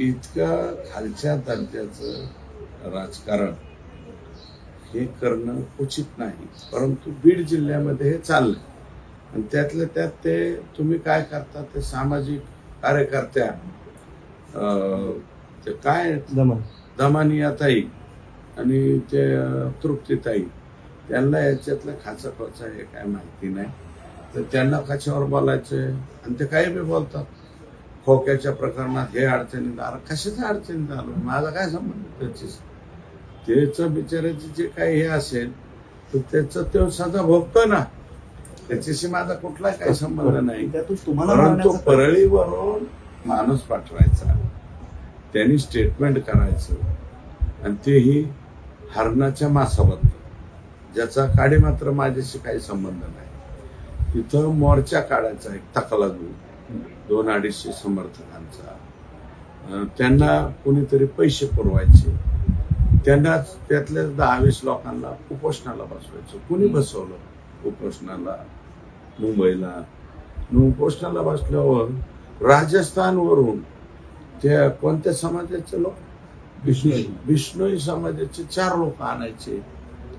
इतकं खालच्या दर्जाचं राजकारण हे करणं उचित नाही. परंतु बीड जिल्ह्यामध्ये हे चाललंय. आणि त्यातल्या त्यात ते तुम्ही काय करता ते सामाजिक कार्यकर्त्या ते काय दमानियाताई आणि ते तृप्तीताई त्यांना याच्यातलं खाचा खोचा हे काय माहिती नाही. तर त्यांना कशावर बोलायचं आणि ते काही बी बोलतात. खोक्याच्या प्रकरणात हे अडचणीत आलं. कशाचं अडचणीत आलं? माझा काय संबंध त्याची त्याचं बिचाराचं जे काही हे असेल तर त्याचा तो सजा भोगतो ना. त्याच्याशी माझा कुठला काही संबंध नाही. तुम्हाला परंतु परळीवरून माणूस पाठवायचा. त्यांनी स्टेटमेंट करायचं. आणि तेही हरणाच्या मासाबद्दल ज्याचा काडी मात्र माझ्याशी काही संबंध नाही. तिथं मोर्चा काढायचा एक तकला दोन अडीचशे समर्थकांचा. त्यांना कोणीतरी पैसे पुरवायचे. त्यांना त्यातल्या दहा वीस लोकांना उपोषणाला बसवायचं. कुणी बसवलं उपोषणाला? मुंबईला. उपोषणाला बसल्यावर राजस्थानवरून त्या कोणत्या समाजाचे लोक? बिश्नोई. बिष्णोई समाजाचे चार लोक आणायचे.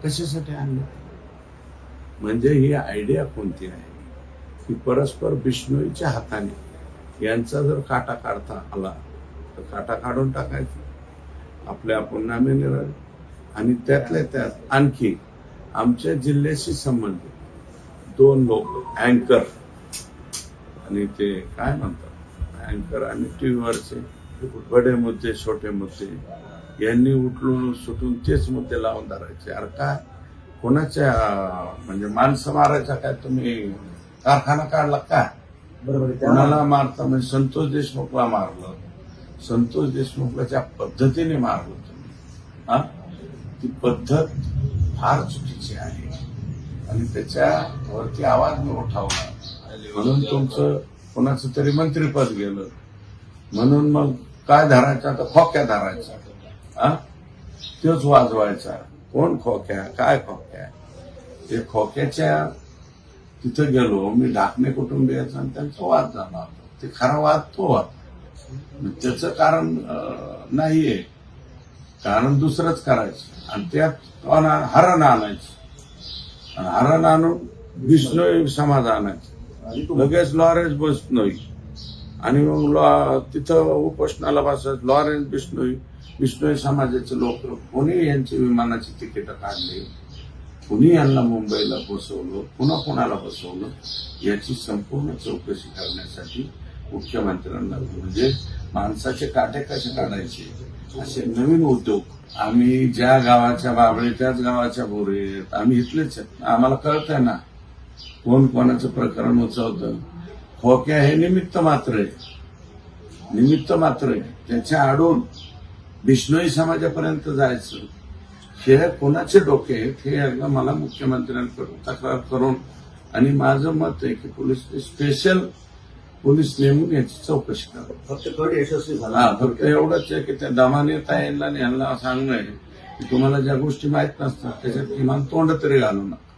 कशासाठी आणले? म्हणजे ही आयडिया कोणती आहे? की परस्पर बिष्णोईच्या हाताने यांचा जर काटा काढता आला तर काटा काढून टाकायचा. आपल्या आपण नामे निराळे. आणि त्यातल्या त्यात आणखी आमच्या जिल्ह्याशी संबंधित दोन लोक अँकर आणि ते काय म्हणतात? अँकर आणि टी व्हीवरचे बडे मुद्दे छोटे मुद्दे. यांनी उठलून सुटून तेच मुद्दे लावून धरायचे. अरे काय? कोणाच्या म्हणजे माणसं मारायचा काय तुम्ही? कारखाना काढला काय बरोबर. कोणाला मारता? म्हणजे संतोष देशमुखला मारलं संतोष देशमुखला ज्या पद्धतीने मारलं तुम्ही हा? ती पद्धत फार चुकीची आहे. आणि त्याच्यावरती आवाज मी उठावला. म्हणून तुमचं कोणाचं तरी मंत्रीपद गेलं. म्हणून मग काय धरायचा? तर खोक्या धरायचा. हा? तोच वाजवायचा. कोण खोक्या? काय खोक्या? ते खोक्याच्या तिथं गेलो मी ढाकणे कुटुंबियाचा आणि त्यांचा वाद झाला होता. ते खरा वाद तो मग त्याचं कारण नाहीये. कारण दुसरंच करायचं. आणि त्यात हरण आणायचं. आणि हरण आणून विष्णू समाज आणायचं लगेच लॉरेन्स बसनोई आणि मग लॉ- तिथं उपोषणाला बसायचं लॉरेन्स बिष्णोई बिष्णोई समाजाचे लोक कोणी यांची विमानाची तिकीट काढली कुणी यांना मुंबईला बसवलं पुन्हा कोणाला बसवलं याची संपूर्ण चौकशी करण्यासाठी मुख्यमंत्र्यांना म्हणजे माणसाचे काटे कसे काढायचे? असे नवीन उद्योग. आम्ही ज्या गावाच्या बाबळे त्याच गावाच्या बोरे आम्ही इथलेच आम्हाला कळतंय ना कोण कोणाचं प्रकरण उचवतं. खोक्या हे निमित्त मात्र आहे. निमित्त मात्र आहे. त्याच्या आडून बिष्णोई समाजापर्यंत जायचं. हे कोणाचे डोके आहेत हे एकदा मला मुख्यमंत्र्यांकडून तक्रार करून आणि माझं मत आहे की पोलीस स्पेशल पोलीस नेमून याची चौकशी करावी फक्त कट यशस्वी झाला. हा फक्त एवढंच आहे की त्या दमाने आणि यांना सांगणं आहे की तुम्हाला ज्या गोष्टी माहीत नसतात त्याच्यात किमान तोंड तरी घालू नका.